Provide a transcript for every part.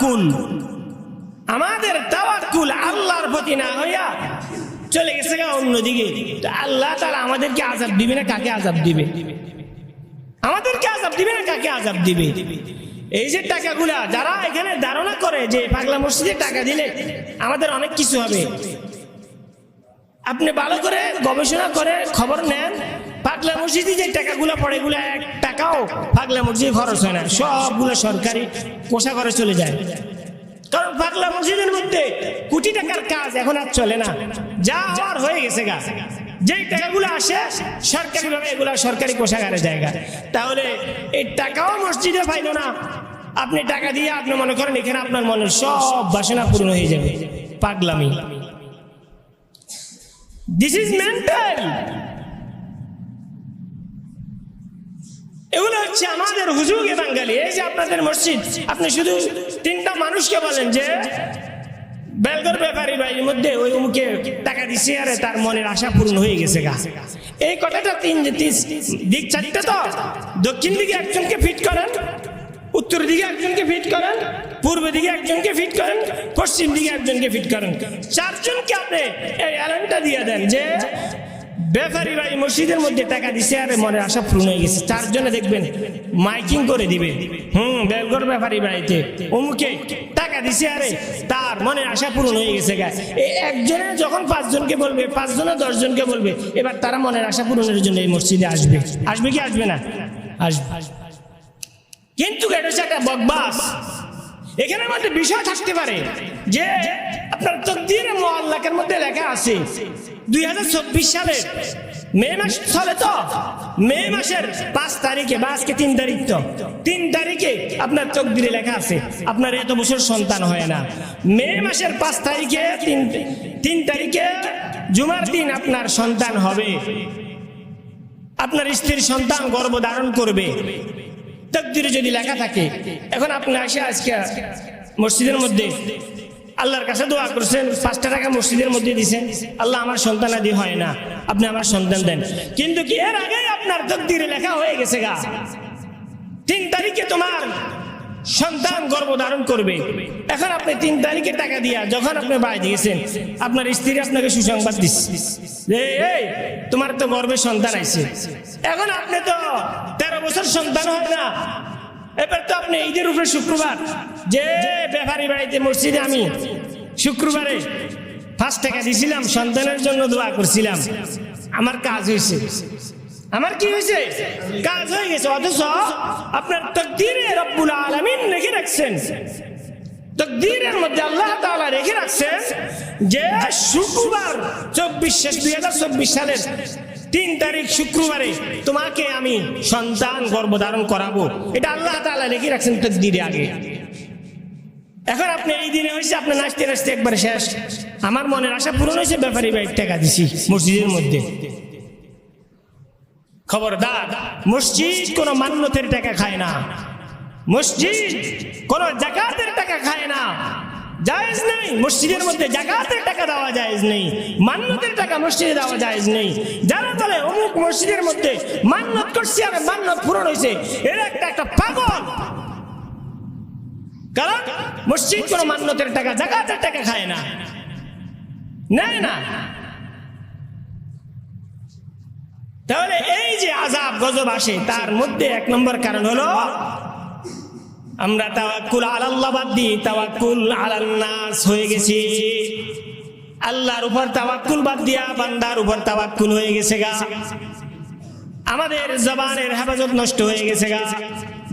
তাওয়াক্কুল। আমাদের তাওয়াক্কুল আল্লাহর প্রতি না হইয়া চলে গেছে গা অন্যদিকে। আল্লাহ তারা আমাদেরকে আজাব দিবে না কাকে আজাব দিবে? আমাদেরকে আজাব দিবে না কাকে আজাব দিবে? এই যে টাকাগুলা যারা এখানে ধারণা করে যে পাগলা মসজিদে টাকা দিলে আমাদের অনেক কিছু হবে। আপনি ভালো করে গবেষণা করে খবর নেন। পাগলা মসজিদে যে টাকাগুলো পড়ে, এগুলো এক টাকাও পাগলা মসজিদে খরচ হয় না। সবগুলো সরকারি কোষা করে চলে যায়। কারণ পাগলা মসজিদের মধ্যে কোটি টাকার কাজ এখন আর চলে না। যা হওয়ার হয়ে গেছে গা। যেই টাকাগুলো আসে সরকারি ভাবে এগুলো সরকারি কোষাগারে জায়গা তাহলে এই টাকাও মসজিদে পাইলো না। আপনি টাকা দিয়ে আপনি মনে করেন, এখানে আপনার মনের সব বাসনা পূর্ণ হয়ে যাবে। পাগলামি। দিস ইজ মেন্টাল এগুলো হচ্ছে আমাদের হুজুগে বাঙালি। এই যে আপনাদের মসজিদ, আপনি শুধু তিনটা মানুষকে বলেন যে, বেলগর ব্যাপারী বাড়ির মধ্যে ওই অমুকে টাকা দিছে, আরে তার মনের আশা পূর্ণ হয়ে গেছে গা। এই কথাটা তিন দিক চারটে তো। দক্ষিণ দিকে একজনকে ফিট করেন, উত্তর দিকে একজনকে ফিট করেন, পূর্ব দিকে একজনকে ফিট করেন, পশ্চিম দিকে একজনকে ফিট করেন। চারজনকে আপনি এই অ্যালার্মটা দিয়ে দেন যে ব্যাপারী ভাই মসজিদের মধ্যে টাকা দিছে, আর মনের আশা পূর্ণ হয়ে গেছে। চারজনে দেখবেন, মাইকিং করে দিবে। হুম বেলগর ব্যাপারী বাড়িতে অমুকে টাকা দিছে, আরে তার মনের আশা পূরণ হয়ে গেছে এই একজনে যখন পাঁচজনকে বলবে, পাঁচজনে দশজনকে বলবে, এবার তারা মনের আশা পূরণের জন্য এই মসজিদে আসবে। আসবে কি, আসবে না? আসবে। কিন্তু এটা হচ্ছে একটা বকবাস এখানের মধ্যে বিষয় থাকতে পারে যে আপনার তকদির মোয়াল্লাকের মধ্যে লেখা আছে, দুই হাজার চব্বিশ সালের মে মাস চলে তো? মে মাসের পাঁচ তারিখে বা আজকে তিন তারিখ তো? তিন তারিখে আপনার তকদিরে লেখা আছে, আপনার এত বছর সন্তান হয় না। মে মাসের পাঁচ তারিখে তিন তিন তারিখে জুমার দিন আপনার সন্তান হবে। আপনার স্ত্রীর সন্তান গর্ভ ধারণ করবে। তকদিরে যদি লেখা থাকে, এখন আপনি আসে আজকে মসজিদের মধ্যে, আল্লাহর কাছে দোয়া করছেন, পাঁচটা টাকা মসজিদের মধ্যে দিছেন, আল্লাহ আমার সন্তান আদি হয় না, আপনি আমার সন্তান দেন। কিন্তু কি এর আগেই আপনার তকদিরে লেখা হয়ে গেছে গা? তিন তারিখে তোমার সন্তান গর্ভ ধারণ করবে। এখন আপনি তিন তারিখে টাকা দিয়া, যখন আপনি বাড়ি দিয়েছেন, আপনার স্ত্রী আপনাকে সুসংবাদ দিচ্ছে তোমার তো গর্বে সন্তান আছে এখন আপনি তো বছর সন্তান হয় না। এবার তো আপনি ঈদের উপরে শুক্রবার। যে ব্যাপারী বাড়িতে মসজিদে আমি শুক্রবারে পাঁচ টাকা দিছিলাম, সন্তানের জন্য দোয়া করছিলাম। আমার কাজ হয়েছে। আমার কি হয়েছে? কাজ হয়ে গেছে, অথচ আপনার তকদিরে রব্বুল আলামিন রেখে রাখছেন। তকদিরের মধ্যে আল্লাহ তাআলা রেখে রাখছেন যে শুক্রবার চব্বিশ শেষ দুই হাজার চব্বিশ সালের তিন তারিখ শুক্রবারে তোমাকে আমি সন্তান গর্ভধারণ করাবো। এটা আল্লাহ তাআলা রেখে রাখছেন তকদিরে আগে। এখন আপনি এই দিনে হয়েছে আপনি নাচতে নাচতে একবার শেষ। আমার মনের আশা পূরণ হয়েছে, ব্যাপারী বাইক টাকা দিছি মসজিদের মধ্যে। খবরদার, মসজিদ কোন মান্যতের টাকা খায় না। মসজিদ কোন জাকাতের টাকা খায় না। জায়েজ নেই। মসজিদের মধ্যে জাকাতের টাকা দেওয়া জায়েজ নেই। মান্যতের টাকা মসজিদে দেওয়া জায়েজ নেই। যারা বলে অমুক মসজিদের মধ্যে মান্যত করছি আর মান্যত পূরণ হয়েছে, এরা একটা একটা পাগল। কারণ মসজিদ কোন মান্যতের টাকা, জাকাতের টাকা খায় না। নেয় না। তাহলে এই যে আজাব গজব আসে, তার মধ্যে এক নম্বর কারণ হলো আমরা তাওয়াক্কুল আলাল্লাহ বাদ দিয়ে তাওয়াক্কুল আলান্নাস হয়ে গেছি। আল্লাহর উপর তাওয়াক্কুল বাদ দিয়া বান্দার উপর তাওয়াক্কুল হয়ে গেছে গা। আমাদের জবানের হেফাজত নষ্ট হয়ে গেছে গা।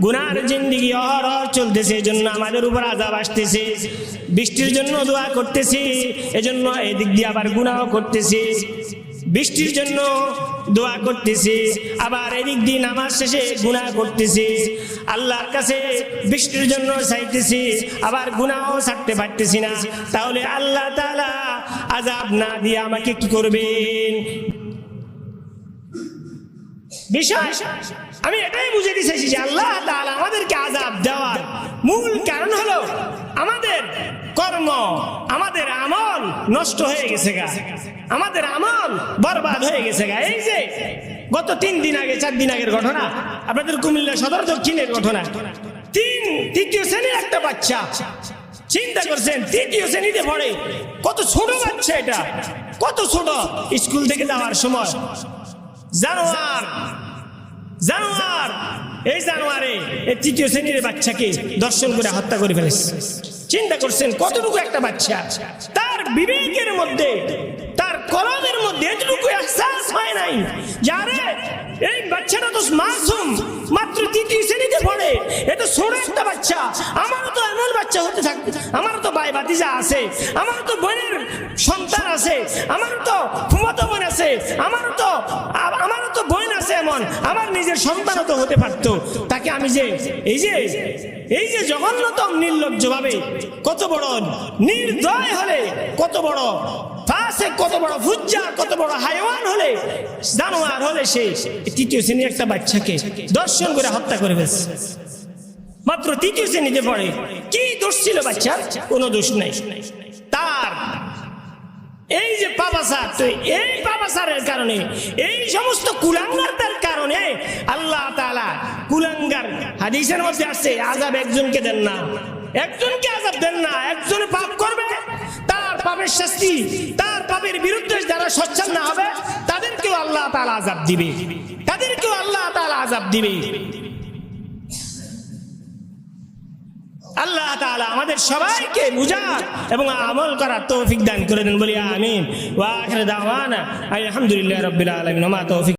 গুনার জিন্দিগি অহরহ চলতেছে, এজন্য আমাদের উপর আজাব আসতেছে। বৃষ্টির জন্য দোয়া করতেছি, এজন্য এদিক দিয়ে আবার গুনাহ করতেছি। বৃষ্টির জন্য দোয়া করতেছি। আবার এদিক দিন আমার শেষে গুনাহ করতেছি। আল্লাহর কাছে বৃষ্টির জন্য চাইতেছি, আবার গুনাহ ছাড়তে পারতেছি না। তাহলে আল্লাহ তাআলা আজাব না দিয়ে আমাকে কি করবেন? বিষয়, আমি এটাই বুঝে দিতেছি যে আল্লাহ আমাদেরকে আজাব দেওয়ার মূল কারণ হলো আমাদের কর্ম, আমাদের আমল নষ্ট হয়ে গেছে গা। আমাদের আমল বরবাদ হয়ে গেছে গা। এই যে, গত তিন দিন আগে, চার দিন আগের ঘটনা, আপনাদের কুমিল্লা সদর দক্ষিণের ঘটনা। তিন, তৃতীয় শ্রেণির একটা বাচ্চা। চিন্তা করছেন, তৃতীয় শ্রেণীতে পড়ে। কত ছোট বাচ্চা এটা। কত ছোট। স্কুল থেকে যাওয়ার সময়। জানোয়ার জানোয়ার, এই জানোয়ারে, এই তৃতীয় শ্রেণির বাচ্চাকে দর্শন করে হত্যা করে ফেলেছে। চিন্তা করছেন কতটুকু একটা বাচ্চা? তার বিবেকের মধ্যে, তার কলমের মধ্যে এতটুকু এহসাস হয় নাই। যারে বাচ্চাটা তো মাসুম, মাত্র তৃতীয় শ্রেণীতে পড়ে। এটা ছোট একটা বাচ্চা। আমারও তো এমন বাচ্চা হতে থাকবে। আমারও তো ভাই ভাতিজা আছে। আমারও তো বোনের সন্তান আছে। আমারও তো ফুমাতো বোন আছে। আমারও তো আমারও তো বোন আছে এমন। আমার নিজের সন্তানও তো হতে পারতো। তাকে আমি যে, এই যে এই যে জঘন্যতম নির্লজ্জ ভাবে কত বড়, নির্দয় হলে কত বড় ফাসে কত বড় ফুজ্জা কত বড় হাইওয়ান হলে, জানোয়ার হলে সে তৃতীয় শ্রেণির একটা বাচ্চাকে দর্শন করে হত্যা করে ফেলছে। মাত্র তৃতীয় শ্রেণীতে পড়ে, কি দোষ ছিল বাচ্চার? কোনো দোষ নাই। তার এই যে পাপাসার তো এই পাপাসারের কারণে, এই সমস্ত কুলাঙ্গারদের কারণে আল্লাহ তাআলা কুলাঙ্গার হাদিসের মধ্যে আসছে আজাব একজনকে দেন না। একজনকে আজাব দেন না, একজনে পাপ করবে। পাপের শাস্তি, তার পাপের বিরুদ্ধে যারা সচ্ছল না হবে, তাদেরকেও আল্লাহ তালা আজাব দিবে। তাদেরকেও আল্লাহ তালা আজাব দিবে। আল্লাহ তালা আমাদের সবাইকে বুঝার এবং আমল করার তৌফিক দান করে দেন বলি, আমিন। ওয়া আখির দাওয়ানা, আলহামদুলিল্লাহ রবিল্লা আলমিন তৌফিক